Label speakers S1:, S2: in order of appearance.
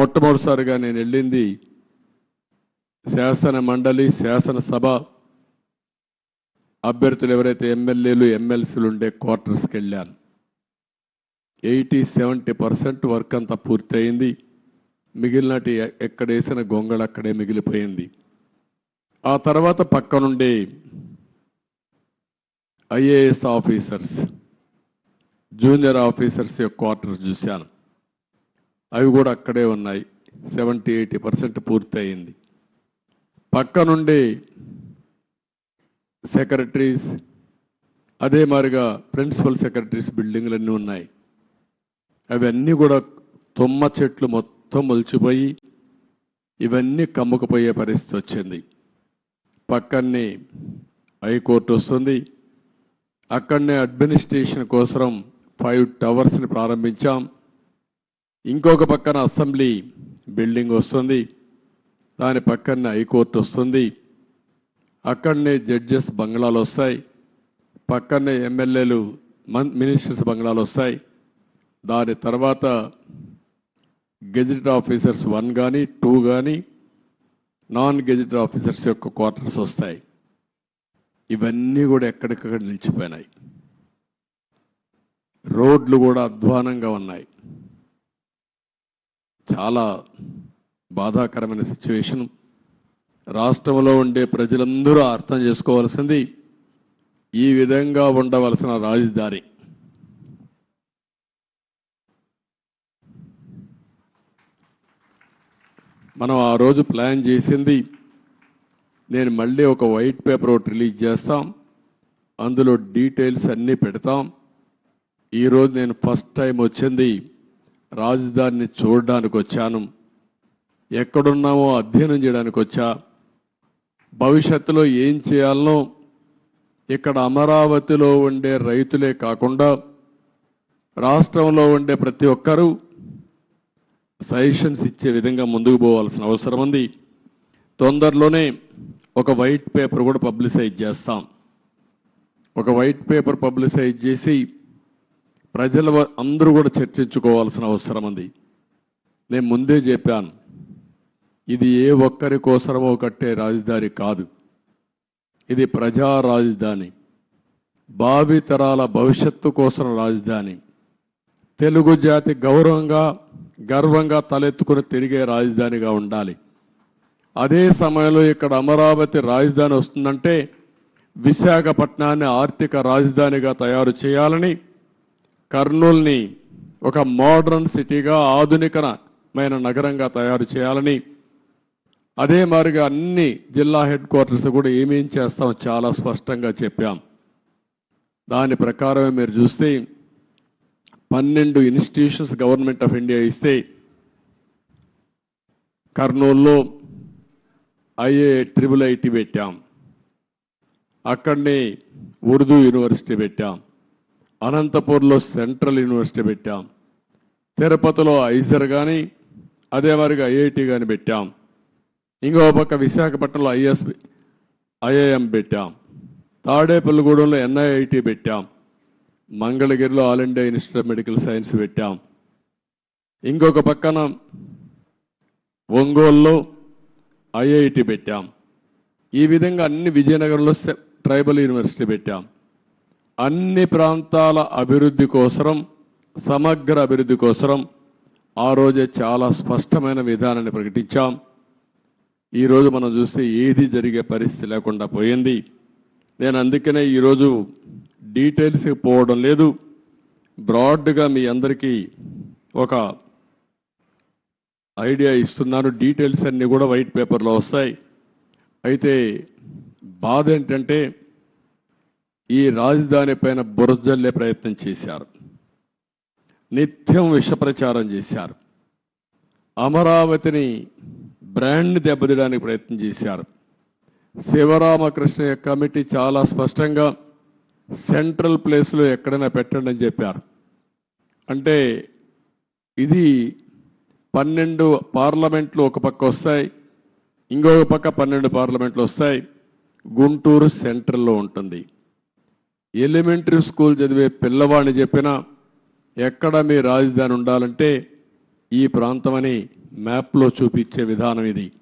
S1: మొట్టమొదటిసారిగా నేను వెళ్ళింది శాసన మండలి శాసనసభ అభ్యర్థులు ఎవరైతే ఎమ్మెల్యేలు ఎమ్మెల్సీలు ఉండే క్వార్టర్స్కి వెళ్ళాను. ఎయిటీ సెవెంటీ పర్సెంట్ వర్క్ అంతా పూర్తయింది. మిగిలినటి ఎక్కడ వేసిన గొంగళ అక్కడే మిగిలిపోయింది. ఆ తర్వాత పక్కనుండే ఐఏఎస్ ఆఫీసర్స్ జూనియర్ ఆఫీసర్స్ యొక్క క్వార్టర్స్ చూశాను. అవి కూడా అక్కడే ఉన్నాయి. సెవెంటీ ఎయిటీ పర్సెంట్ పూర్తయింది. పక్క నుండి సెక్రటరీస్ అదే మాదిరిగా ప్రిన్సిపల్ సెక్రటరీస్ బిల్డింగ్లన్నీ ఉన్నాయి. అవన్నీ కూడా తుమ్మ చెట్లు మొత్తం మొలిచిపోయి ఇవన్నీ కమ్ముకుపోయే పరిస్థితి వచ్చింది. పక్కనే హైకోర్టు వస్తుంది. అక్కడనే అడ్మినిస్ట్రేషన్ కోసం ఫైవ్ టవర్స్ని ప్రారంభించాం. ఇంకొక పక్కన అసెంబ్లీ బిల్డింగ్ వస్తుంది. దాని పక్కనే హైకోర్టు వస్తుంది. అక్కడనే జడ్జెస్ బంగ్లాలు వస్తాయి. పక్కనే ఎమ్మెల్యేలు మన్ మినిస్టర్స్ బంగ్లాలు వస్తాయి. దాని తర్వాత గెజిటెడ్ ఆఫీసర్స్ వన్ కానీ టూ కానీ నాన్ గెజిటెడ్ ఆఫీసర్స్ యొక్క క్వార్టర్స్ వస్తాయి. ఇవన్నీ కూడా ఎక్కడికక్కడ నిలిచిపోయినాయి. రోడ్లు కూడా అధ్వానంగా ఉన్నాయి. చాలా బాధాకరమైన సిచ్యువేషన్ రాష్ట్రంలో ఉండే ప్రజలందరూ అర్థం చేసుకోవాల్సింది ఈ విధంగా ఉండవలసిన రాజధాని. మనం ఆ రోజు ప్లాన్ చేసింది నేను మళ్ళీ ఒక వైట్ పేపర్ ఒకటి రిలీజ్ చేస్తాం. అందులో డీటెయిల్స్ అన్నీ పెడతాం. ఈరోజు నేను ఫస్ట్ టైం వచ్చింది రాజధానిని చూడడానికి వచ్చాను. ఎక్కడున్నామో అధ్యయనం చేయడానికి వచ్చా. భవిష్యత్తులో ఏం చేయాలనో ఇక్కడ అమరావతిలో ఉండే రైతులే కాకుండా రాష్ట్రంలో ఉండే ప్రతి ఒక్కరూ సజెషన్స్ ఇచ్చే విధంగా ముందుకు పోవాల్సిన అవసరం ఉంది. తొందరలోనే ఒక వైట్ పేపర్ కూడా పబ్లిసైజ్ చేస్తాం. ఒక వైట్ పేపర్ పబ్లిసైజ్ చేసి ప్రజలు అందరూ కూడా చర్చించుకోవాల్సిన అవసరం ఉంది. నేను ముందే చెప్పాను. ఇది ఏ ఒక్కరి కోసమో కట్టే రాజధాని కాదు. ఇది ప్రజా రాజధాని. భావి తరాల భవిష్యత్తు కోసం రాజధాని. తెలుగు జాతి గౌరవంగా గర్వంగా తలెత్తుకుని తిరిగే రాజధానిగా ఉండాలి. అదే సమయంలో ఇక్కడ అమరావతి రాజధాని వస్తుందంటే విశాఖపట్నాన్ని ఆర్థిక రాజధానిగా తయారు చేయాలని కర్నూల్ని ఒక మోడర్న్ సిటీగా ఆధునికమైన నగరంగా తయారు చేయాలని అదే మారిగా అన్ని జిల్లా హెడ్ క్వార్టర్స్ కూడా ఏమేం చేస్తాం చాలా స్పష్టంగా చెప్పాం. దాని ప్రకారమే మీరు చూస్తే పన్నెండు ఇన్స్టిట్యూషన్స్ గవర్నమెంట్ ఆఫ్ ఇండియా ఇస్తే కర్నూలులో ఐఏ ట్రిపుల్ ఐటీ పెట్టాం. అక్కడనే ఉర్దూ యూనివర్సిటీ పెట్టాం. అనంతపూర్లో సెంట్రల్ యూనివర్సిటీ పెట్టాం. తిరుపతిలో ఐజర్ కానీ అదే మరిగా ఐఐటి కానీ పెట్టాం. ఇంకో పక్క విశాఖపట్నంలో ఐఎస్ ఐఐఎం పెట్టాం. తాడేపల్లిగూడెంలో ఎన్ఐఐటి పెట్టాం. మంగళగిరిలో All India Institute of Medical Science పెట్టాం. ఇంకొక పక్కన ఒంగోలులో ఐఐటి పెట్టాం. ఈ విధంగా అన్ని విజయనగరంలో ట్రైబల్ యూనివర్సిటీ పెట్టాం. అన్ని ప్రాంతాల అభివృద్ధి కోసరం సమగ్ర అభివృద్ధి కోసరం ఆ రోజే చాలా స్పష్టమైన విధానాన్ని ప్రకటించాం. ఈరోజు మనం చూస్తే ఏది జరిగే పరిస్థితి లేకుండా పోయింది. నేను అందుకనే ఈరోజు డీటెయిల్స్కి పోవడం లేదు. బ్రాడ్గా మీ అందరికీ ఒక ఐడియా ఇస్తున్నాను. డీటెయిల్స్ అన్నీ కూడా వైట్ పేపర్లో వస్తాయి. అయితే బాధ ఏంటంటే ఈ రాజధాని పైన బురజల్లే ప్రయత్నం చేశారు. నిత్యం విషప్రచారం చేశారు. అమరావతిని బ్రాండ్ని దెబ్బతీయడానికి ప్రయత్నం చేశారు. శివరామకృష్ణ కమిటీ చాలా స్పష్టంగా సెంట్రల్ ప్లేస్లో ఎక్కడైనా పెట్టండి అని చెప్పారు. అంటే ఇది పన్నెండు పార్లమెంట్లు ఒక పక్క వస్తాయి ఇంకొక పక్క పన్నెండు పార్లమెంట్లు వస్తాయి. గుంటూరు సెంట్రల్లో ఉంటుంది. ఎలిమెంటరీ స్కూల్ చదివే పిల్లవాడిని చెప్పినా ఎక్కడ మీ రాజధాని ఉండాలంటే ఈ ప్రాంతమని మ్యాప్లో చూపించే విధానం ఇది.